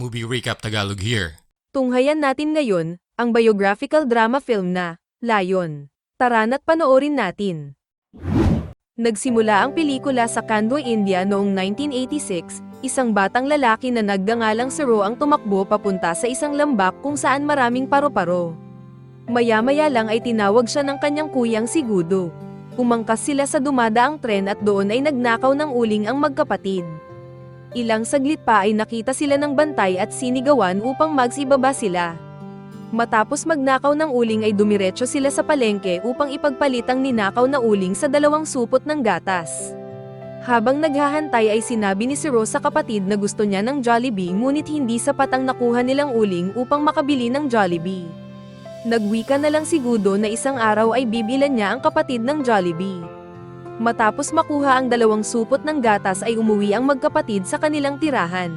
Movie Recap Tagalog here. Tunghayan natin ngayon, ang biographical drama film na, Lion. Tara na't panoorin natin. Nagsimula ang pelikula sa Kandoy, India noong 1986, isang batang lalaki na nagdangalang si Ro ang tumakbo papunta sa isang lambak kung saan maraming paro-paro. Maya-maya lang ay tinawag siya ng kanyang kuyang si Gudo. Umangkas sila sa dumadaang tren at doon ay nagnakaw ng uling ang magkapatid. Ilang saglit pa ay nakita sila ng bantay at sinigawan upang magsibaba sila. Matapos magnakaw ng uling ay dumiretso sila sa palengke upang ipagpalit ang ninakaw na uling sa dalawang supot ng gatas. Habang naghahantay ay sinabi ni si Rose sa kapatid na gusto niya ng Jollibee ngunit hindi sapat ang nakuha nilang uling upang makabili ng Jollibee. Nagwika na lang si Gudo na isang araw ay bibilan niya ang kapatid ng Jollibee. Matapos makuha ang dalawang supot ng gatas ay umuwi ang magkapatid sa kanilang tirahan.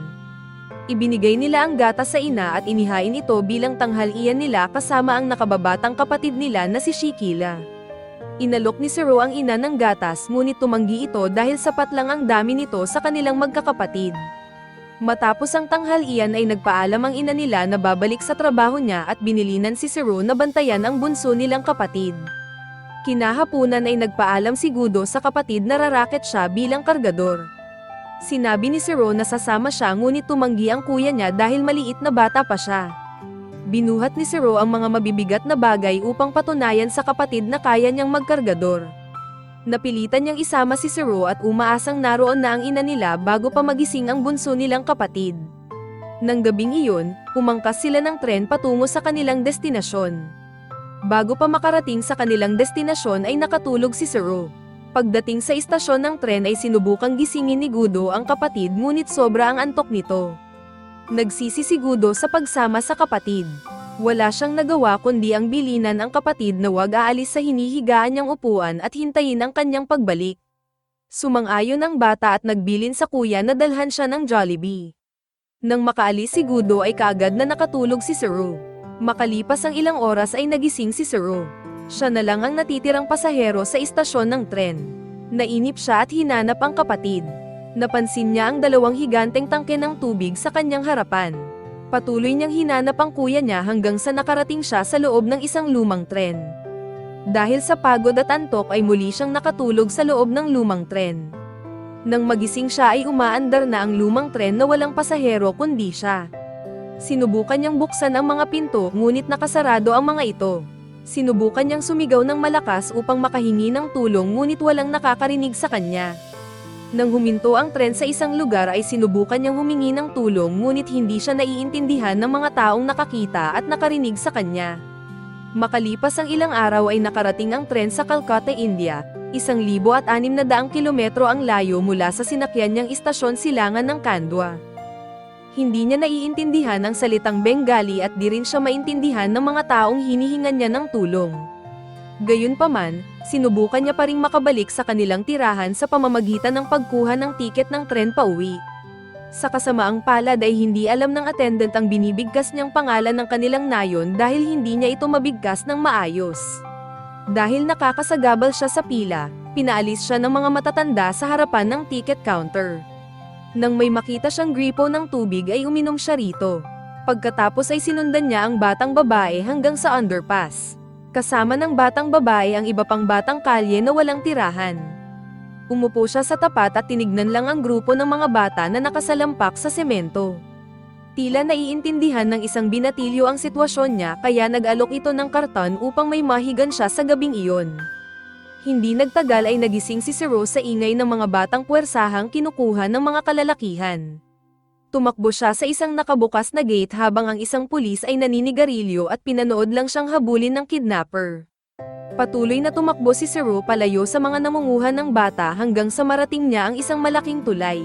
Ibinigay nila ang gatas sa ina at inihain ito bilang tanghalian nila kasama ang nakababatang kapatid nila na si Shikila. Inalok ni Sero ang ina ng gatas ngunit tumanggi ito dahil sapat lang ang dami nito sa kanilang magkakapatid. Matapos ang tanghalian ay nagpaalam ang ina nila na babalik sa trabaho niya at binilinan si Sero na bantayan ang bunso nilang kapatid. Kinahapunan ay nagpaalam si Gudo sa kapatid na raraket siya bilang kargador. Sinabi ni Sero na sasama siya ngunit tumanggi ang kuya niya dahil maliit na bata pa siya. Binuhat ni Sero ang mga mabibigat na bagay upang patunayan sa kapatid na kaya niyang magkargador. Napilitan niyang isama si Sero at umaasang naroon na ang ina nila bago pa magising ang bunso nilang kapatid. Nang gabing iyon, umangkas sila ng tren patungo sa kanilang destinasyon. Bago pa makarating sa kanilang destinasyon ay nakatulog si Sero. Pagdating sa istasyon ng tren ay sinubukang gisingin ni Gudo ang kapatid ngunit sobra ang antok nito. Nagsisi si Gudo sa pagsama sa kapatid. Wala siyang nagawa kundi ang bilinan ang kapatid na wag aalis sa hinihigaan niyang upuan at hintayin ang kanyang pagbalik. Sumang-ayon ang bata at nagbilin sa kuya na dalhan siya ng Jollibee. Nang makaalis si Gudo ay kaagad na nakatulog si Sero. Makalipas ang ilang oras ay nagising si Sero. Siya na lang ang natitirang pasahero sa istasyon ng tren. Nainip siya at hinanap ang kapatid. Napansin niya ang dalawang higanteng tangke ng tubig sa kanyang harapan. Patuloy niyang hinanap ang kuya niya hanggang sa nakarating siya sa loob ng isang lumang tren. Dahil sa pagod at antok ay muli siyang nakatulog sa loob ng lumang tren. Nang magising siya ay umaandar na ang lumang tren na walang pasahero kundi siya. Sinubukan niyang buksan ang mga pinto ngunit nakasarado ang mga ito. Sinubukan niyang sumigaw ng malakas upang makahingi ng tulong ngunit walang nakakarinig sa kanya. Nang huminto ang tren sa isang lugar ay sinubukan niyang humingi ng tulong ngunit hindi siya naiintindihan ng mga taong nakakita at nakarinig sa kanya. Makalipas ang ilang araw ay nakarating ang tren sa Calcutta, India, isang libo at anim na daang kilometro ang layo mula sa sinakyan niyang istasyon silangan ng Kandwa. Hindi niya naiintindihan ang salitang Bengali at di rin siya maintindihan ng mga taong hinihingan niya ng tulong. Gayunpaman, sinubukan niya pa ring makabalik sa kanilang tirahan sa pamamagitan ng pagkuha ng tiket ng tren pauwi. Sa kasamaang palad ay hindi alam ng attendant ang binibigkas niyang pangalan ng kanilang nayon dahil hindi niya ito mabigkas ng maayos. Dahil nakakasagabal siya sa pila, pinaalis siya ng mga matatanda sa harapan ng ticket counter. Nang may makita siyang gripo ng tubig ay uminom siya rito. Pagkatapos ay sinundan niya ang batang babae hanggang sa underpass. Kasama ng batang babae ang iba pang batang kalye na walang tirahan. Umupo siya sa tapat at tinignan lang ang grupo ng mga bata na nakasalampak sa semento. Tila naiintindihan ng isang binatilyo ang sitwasyon niya kaya nag-alok ito ng karton upang may mahigan siya sa gabing iyon. Hindi nagtagal ay nagising si Rose sa ingay ng mga batang puwersahang kinukuha ng mga kalalakihan. Tumakbo siya sa isang nakabukas na gate habang ang isang pulis ay naninigarilyo at pinanood lang siyang habulin ng kidnapper. Patuloy na tumakbo si Sero palayo sa mga namunguhan ng bata hanggang sa marating niya ang isang malaking tulay.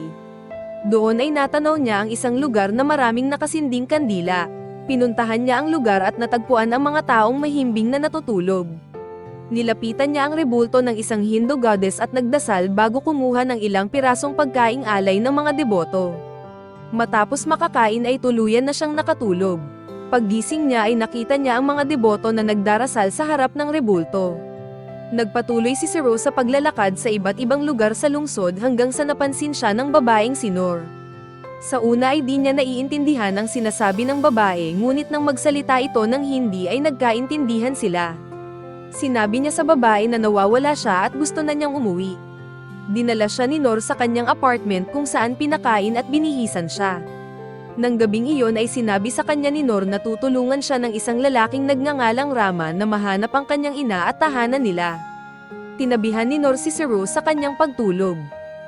Doon ay natanaw niya ang isang lugar na maraming nakasinding kandila. Pinuntahan niya ang lugar at natagpuan ang mga taong mahimbing na natutulog. Nilapitan niya ang rebulto ng isang Hindu goddess at nagdasal bago kumuha ng ilang pirasong pagkaing alay ng mga deboto. Matapos makakain ay tuluyan na siyang nakatulog. Paggising niya ay nakita niya ang mga deboto na nagdarasal sa harap ng rebulto. Nagpatuloy si Sir Rose sa paglalakad sa iba't ibang lugar sa lungsod hanggang sa napansin siya ng babaeng sinor. Sa una ay di niya naiintindihan ang sinasabi ng babae ngunit nang magsalita ito ng hindi ay nagkaintindihan sila. Sinabi niya sa babae na nawawala siya at gusto na niyang umuwi. Dinala siya ni Nor sa kanyang apartment kung saan pinakain at binihisan siya. Nang gabing iyon ay sinabi sa kanya ni Nor na tutulungan siya ng isang lalaking nagngangalang Rama na mahanap ang kanyang ina at tahanan nila. Tinabihan ni Nor si Zero sa kanyang pagtulog.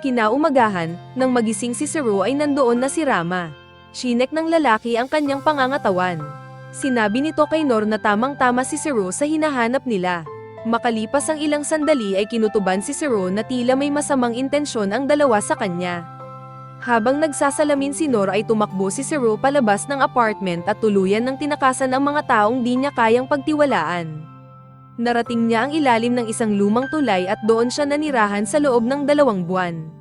Kinaumagahan, nang magising si Zero ay nandoon na si Rama. Shinek ng lalaki ang kanyang pangangatawan. Sinabi nito kay Nor na tamang-tama si Zero sa hinahanap nila. Makalipas ang ilang sandali ay kinutuban si Zero na tila may masamang intensyon ang dalawa sa kanya. Habang nagsasalamin si Nor ay tumakbo si Zero palabas ng apartment at tuluyan ng tinakasan ang mga taong di niya kayang pagtiwalaan. Narating niya ang ilalim ng isang lumang tulay at doon siya nanirahan sa loob ng dalawang buwan.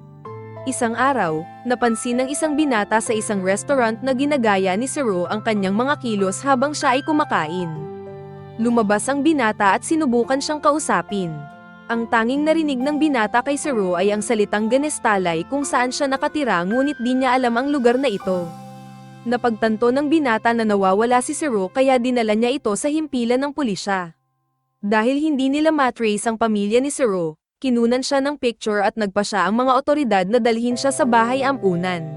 Isang araw, napansin ng isang binata sa isang restaurant na ginagaya ni Zero ang kanyang mga kilos habang siya ay kumakain. Lumabas ang binata at sinubukan siyang kausapin. Ang tanging narinig ng binata kay Zero ay ang salitang Ganestalay kung saan siya nakatira ngunit di niya alam ang lugar na ito. Napagtanto ng binata na nawawala si Zero kaya dinala niya ito sa himpilan ng pulisya. Dahil hindi nila matrace ang pamilya ni Zero, kinunan siya ng picture at nagpa siya ang mga otoridad na dalhin siya sa bahay ampunan.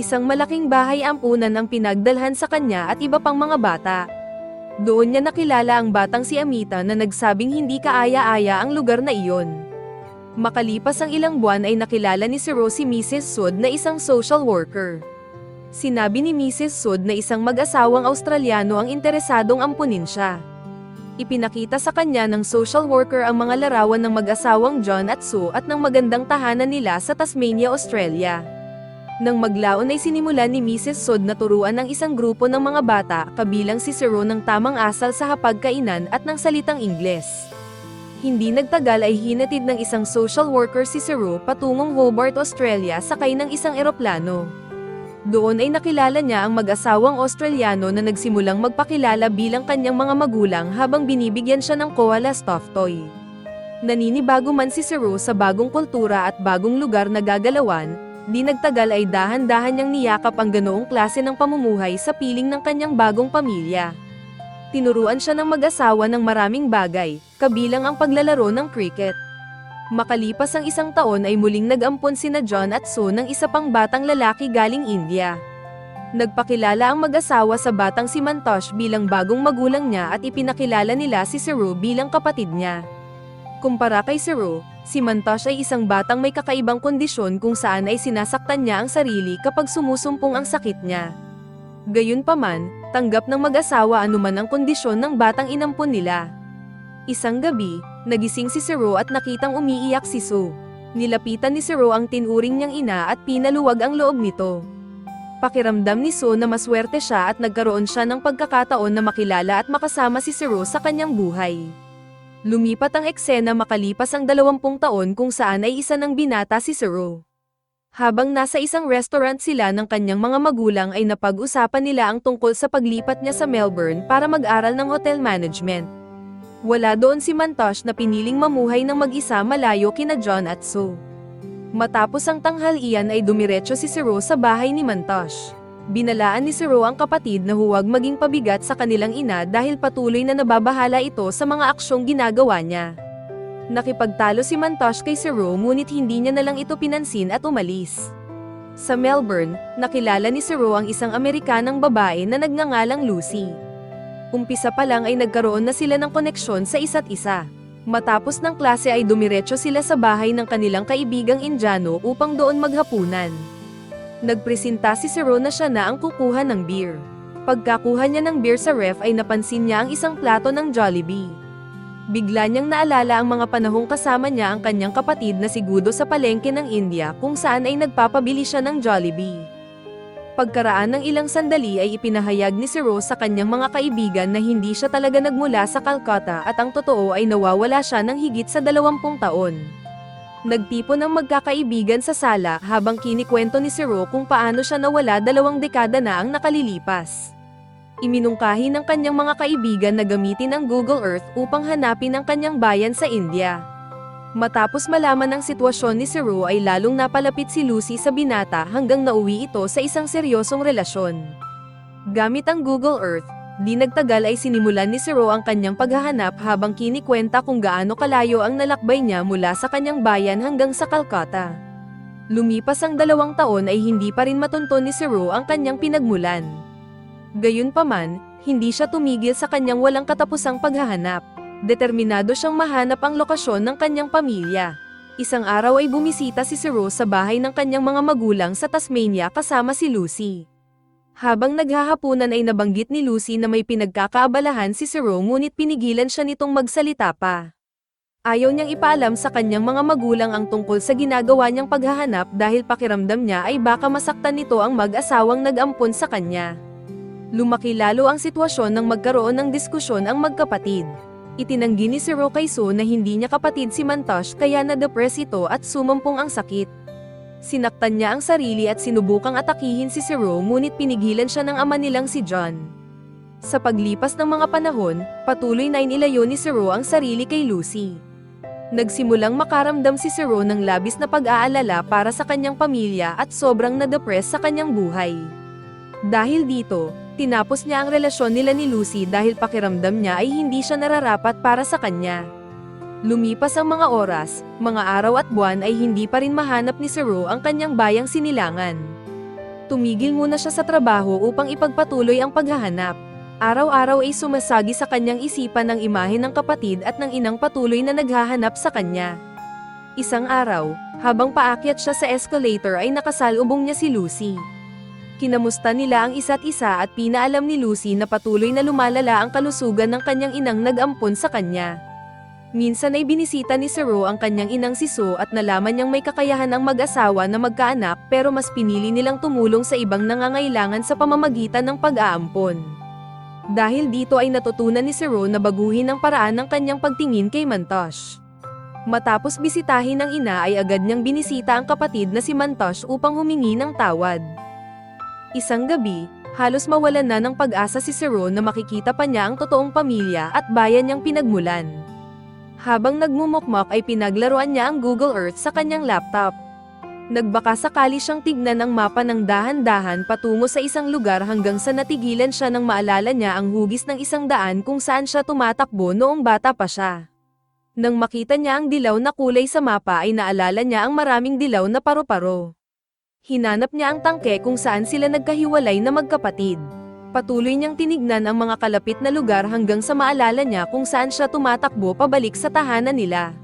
Isang malaking bahay ampunan ang pinagdalhan sa kanya at iba pang mga bata. Doon niya nakilala ang batang si Amita na nagsabing hindi kaaya-aya ang lugar na iyon. Makalipas ang ilang buwan ay nakilala ni si Mrs. Sud na isang social worker. Sinabi ni Mrs. Sud na isang mag-asawang Australiano ang interesadong ampunin siya. Ipinakita sa kanya ng social worker ang mga larawan ng mag-asawang John at Sue at ng magandang tahanan nila sa Tasmania, Australia. Nang maglaon ay sinimulan ni Mrs. Sod na turuan ng isang grupo ng mga bata, kabilang si Zero ng tamang asal sa hapagkainan at ng salitang Ingles. Hindi nagtagal ay hinatid ng isang social worker si Zero patungong Hobart, Australia sakay ng isang eroplano. Doon ay nakilala niya ang mag-asawang Australiano na nagsimulang magpakilala bilang kanyang mga magulang habang binibigyan siya ng koala stuffed toy. Naninibago man si Zero sa bagong kultura at bagong lugar na gagalawan, di nagtagal ay dahan-dahan niyang niyakap ang ganoong klase ng pamumuhay sa piling ng kanyang bagong pamilya. Tinuruan siya ng mag-asawa ng maraming bagay, kabilang ang paglalaro ng cricket. Makalipas ang isang taon ay muling nag-ampon sina John at Sue ng isa pang batang lalaki galing India. Nagpakilala ang mag-asawa sa batang si Mantosh bilang bagong magulang niya at ipinakilala nila si Zero bilang kapatid niya. Kumpara kay Zero, si Mantosh ay isang batang may kakaibang kondisyon kung saan ay sinasaktan niya ang sarili kapag sumusumpong ang sakit niya. Gayunpaman, tanggap ng mag-asawa anuman ang kondisyon ng batang inampon nila. Isang gabi, nagising si Zero at nakitang umiiyak si Sue. Nilapitan ni Zero ang tinuring niyang ina at pinaluwag ang loob nito. Pakiramdam ni Sue na maswerte siya at nagkaroon siya ng pagkakataon na makilala at makasama si Zero sa kanyang buhay. Lumipat ang eksena makalipas ang dalawampung taon kung saan ay isa ng binata si Zero. Habang nasa isang restaurant sila ng kanyang mga magulang ay napag-usapan nila ang tungkol sa paglipat niya sa Melbourne para mag-aral ng hotel management. Wala doon si Mantosh na piniling mamuhay ng mag-isa malayo kina John at Sue. Matapos ang tanghalian ay dumiretso si Zero sa bahay ni Mantosh. Binalaan ni Zero ang kapatid na huwag maging pabigat sa kanilang ina dahil patuloy na nababahala ito sa mga aksyong ginagawa niya. Nakipagtalo si Mantosh kay Zero ngunit hindi niya nalang ito pinansin at umalis. Sa Melbourne, nakilala ni Zero ang isang Amerikanang babae na nagngangalang Lucy. Umpisa pa lang ay nagkaroon na sila ng koneksyon sa isa't isa. Matapos ng klase ay dumiretso sila sa bahay ng kanilang kaibigang Indiano upang doon maghapunan. Nagpresenta si Zero na siya na ang kukuha ng beer. Pagkakuha niya ng beer sa ref ay napansin niya ang isang plato ng Jollibee. Bigla niyang naalala ang mga panahong kasama niya ang kanyang kapatid na si Gudo sa palengke ng India kung saan ay nagpapabili siya ng Jollibee. Pagkaraan ng ilang sandali ay ipinahayag ni Zero sa kanyang mga kaibigan na hindi siya talaga nagmula sa Calcutta at ang totoo ay nawawala siya ng higit sa dalawampung taon. Nagtipon ang magkakaibigan sa sala habang kinikwento ni Zero kung paano siya nawala dalawang dekada na ang nakalilipas. Iminungkahi ng kanyang mga kaibigan na gamitin ang Google Earth upang hanapin ang kanyang bayan sa India. Matapos malaman ang sitwasyon ni Zero ay lalong napalapit si Lucy sa binata hanggang nauwi ito sa isang seryosong relasyon. Gamit ang Google Earth, di nagtagal ay sinimulan ni Zero ang kanyang paghahanap habang kinikwenta kung gaano kalayo ang nalakbay niya mula sa kanyang bayan hanggang sa Calcutta. Lumipas ang dalawang taon ay hindi pa rin matunton ni Zero ang kanyang pinagmulan. Gayunpaman, hindi siya tumigil sa kanyang walang katapusang paghahanap. Determinado siyang mahanap ang lokasyon ng kanyang pamilya. Isang araw ay bumisita si Zero sa bahay ng kanyang mga magulang sa Tasmania kasama si Lucy. Habang naghahapunan ay nabanggit ni Lucy na may pinagkakaabalahan si Zero ngunit pinigilan siya nitong magsalita pa. Ayaw niyang ipaalam sa kanyang mga magulang ang tungkol sa ginagawa niyang paghahanap dahil pakiramdam niya ay baka masaktan nito ang mag-asawang nag-ampon sa kanya. Lumaki lalo ang sitwasyon nang magkaroon ng diskusyon ang magkapatid. Itinanggi ni Zero kay So na hindi niya kapatid si Mantosh kaya na-depress ito at sumampong ang sakit. Sinaktan niya ang sarili at sinubukang atakihin si Zero ngunit pinigilan siya ng ama nilang si John. Sa paglipas ng mga panahon, patuloy na inilayo ni Zero ang sarili kay Lucy. Nagsimulang makaramdam si Zero ng labis na pag-aalala para sa kanyang pamilya at sobrang na-depress sa kanyang buhay. Dahil dito, tinapos niya ang relasyon nila ni Lucy dahil pakiramdam niya ay hindi siya nararapat para sa kanya. Lumipas ang mga oras, mga araw at buwan ay hindi pa rin mahanap ni Zero ang kanyang bayang sinilangan. Tumigil muna siya sa trabaho upang ipagpatuloy ang paghahanap. Araw-araw ay sumasagi sa kanyang isipan ng imahe ng kapatid at ng inang patuloy na naghahanap sa kanya. Isang araw, habang paakyat siya sa escalator ay nakasalubong niya si Lucy. Kinamusta nila ang isa't isa at pinaalam ni Lucy na patuloy na lumalala ang kalusugan ng kanyang inang nag-ampon sa kanya. Minsan ay binisita ni Zero ang kanyang inang si So at nalaman niyang may kakayahan ang mag-asawa na magkaanak pero mas pinili nilang tumulong sa ibang nangangailangan sa pamamagitan ng pag-aampon. Dahil dito ay natutunan ni Zero na baguhin ang paraan ng kanyang pagtingin kay Mantosh. Matapos bisitahin ng ina ay agad niyang binisita ang kapatid na si Mantosh upang humingi ng tawad. Isang gabi, halos mawalan na ng pag-asa si Zero na makikita pa niya ang totoong pamilya at bayan niyang pinagmulan. Habang nagmumukmok ay pinaglaruan niya ang Google Earth sa kanyang laptop. Nagbaka sakali siyang tignan ang mapa ng dahan-dahan patungo sa isang lugar hanggang sa natigilan siya nang maalala niya ang hugis ng isang daan kung saan siya tumatakbo noong bata pa siya. Nang makita niya ang dilaw na kulay sa mapa ay naalala niya ang maraming dilaw na paro-paro. Hinanap niya ang tangke kung saan sila nagkahiwalay na magkapatid. Patuloy niyang tinignan ang mga kalapit na lugar hanggang sa maalala niya kung saan siya tumatakbo pabalik sa tahanan nila.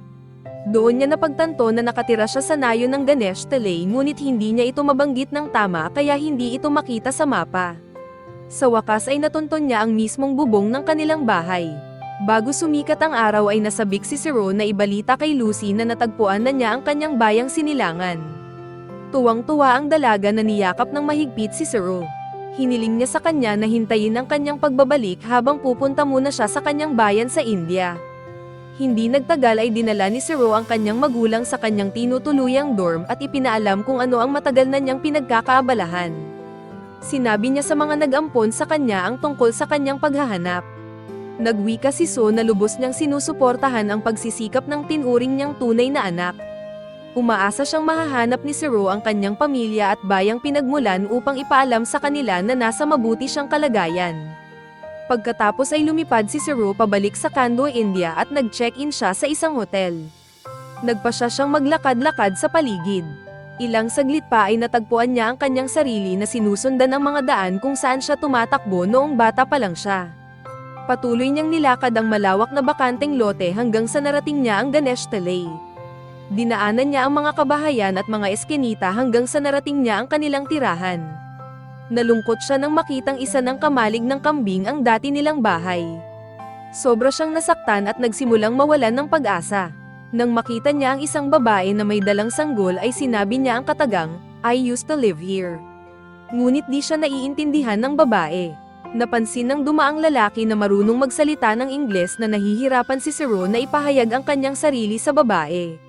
Doon niya napagtanto na nakatira siya sa nayo ng Ganesh Talay ngunit hindi niya ito mabanggit ng tama kaya hindi ito makita sa mapa. Sa wakas ay natunton niya ang mismong bubong ng kanilang bahay. Bago sumikat ang araw ay nasabik si Zero na ibalita kay Lucy na natagpuan na niya ang kanyang bayang sinilangan. Tuwang-tuwa ang dalaga na niyakap ng mahigpit si Zero hiniling niya sa kanya na hintayin ang kanyang pagbabalik habang pupunta muna siya sa kanyang bayan sa India. Hindi nagtagal ay dinala ni Zero ang kanyang magulang sa kanyang tinutuluyang dorm at ipinaalam kung ano ang matagal na niyang pinagkakaabalahan. Sinabi niya sa mga nag-ampon sa kanya ang tungkol sa kanyang paghahanap. Nagwika si So na lubos niyang sinusuportahan ang pagsisikap ng tinuring niyang tunay na anak. Umaasa siyang mahahanap ni Zero ang kanyang pamilya at bayang pinagmulan upang ipaalam sa kanila na nasa mabuti siyang kalagayan. Pagkatapos ay lumipad si Zero pabalik sa Kando, India at nag-check-in siya sa isang hotel. Nagpa siya siyang maglakad-lakad sa paligid. Ilang saglit pa ay natagpuan niya ang kanyang sarili na sinusundan ng mga daan kung saan siya tumatakbo noong bata pa lang siya. Patuloy niyang nilakad ang malawak na bakanteng lote hanggang sa narating niya ang Ganesh Talay. Dinaanan niya ang mga kabahayan at mga eskinita hanggang sa narating niya ang kanilang tirahan. Nalungkot siya nang makitang isa ng kamalig ng kambing ang dati nilang bahay. Sobra siyang nasaktan at nagsimulang mawalan ng pag-asa. Nang makita niya ang isang babae na may dalang sanggol ay sinabi niya ang katagang, I used to live here. Ngunit di siya naiintindihan ng babae. Napansin ng dumaang lalaki na marunong magsalita ng Ingles na nahihirapan si Zero na ipahayag ang kanyang sarili sa babae.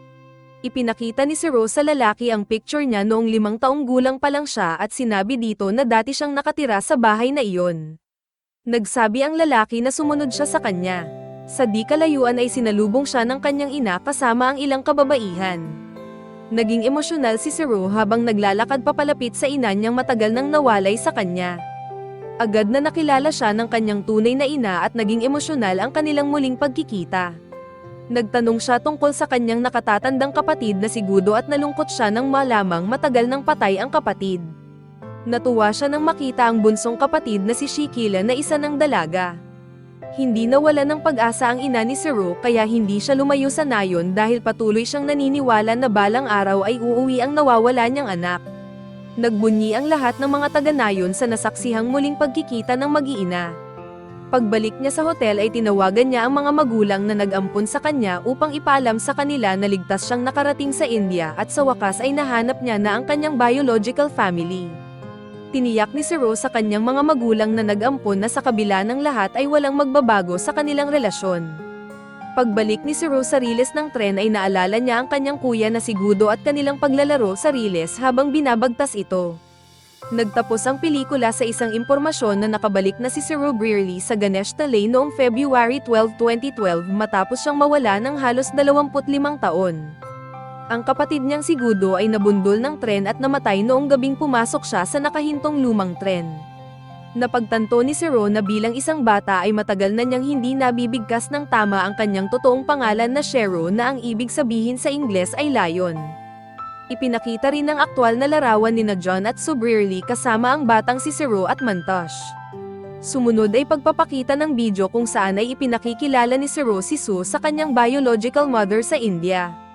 Ipinakita ni Zero sa lalaki ang picture niya noong limang taong gulang pa lang siya at sinabi dito na dati siyang nakatira sa bahay na iyon. Nagsabi ang lalaki na sumunod siya sa kanya. Sa di kalayuan ay sinalubong siya ng kanyang ina kasama ang ilang kababaihan. Naging emosyonal si Zero habang naglalakad papalapit sa ina niyang matagal nang nawalay sa kanya. Agad na nakilala siya ng kanyang tunay na ina at naging emosyonal ang kanilang muling pagkikita. Nagtanong siya tungkol sa kanyang nakatatandang kapatid na si Gudo at nalungkot siya nang malamang matagal nang patay ang kapatid. Natuwa siya nang makita ang bunsong kapatid na si Shikila na isa ng dalaga. Hindi nawala ng pag-asa ang ina ni Zero kaya hindi siya lumayo sa nayon dahil patuloy siyang naniniwala na balang araw ay uuwi ang nawawala niyang anak. Nagbunyi ang lahat ng mga taga-nayon sa nasaksihang muling pagkikita ng mag-iina. Pagbalik niya sa hotel ay tinawagan niya ang mga magulang na nag-ampon sa kanya upang ipaalam sa kanila na ligtas siyang nakarating sa India at sa wakas ay nahanap niya na ang kanyang biological family. Tiniyak ni Zero sa kanyang mga magulang na nag-ampon na sa kabila ng lahat ay walang magbabago sa kanilang relasyon. Pagbalik ni Zero sa riles ng tren ay naalala niya ang kanyang kuya na si Gudo at kanilang paglalaro sa riles habang binabagtas ito. Nagtapos ang pelikula sa isang impormasyon na nakabalik na si Zero Brearley sa Ganesh Talay noong February 12, 2012 matapos siyang mawala ng halos 25 taon. Ang kapatid niyang si Gudo ay nabundol ng tren at namatay noong gabing pumasok siya sa nakahintong lumang tren. Napagtanto ni Zero na bilang isang bata ay matagal na niyang hindi nabibigkas ng tama ang kanyang totoong pangalan na Shero na ang ibig sabihin sa Ingles ay Lion. Ipinakita rin ng aktwal na larawan ni na John at Sobrierly kasama ang batang si Zero at Mantosh. Sumunod ay pagpapakita ng video kung saan ay ipinakikilala ni Zero si Sue sa kanyang biological mother sa India.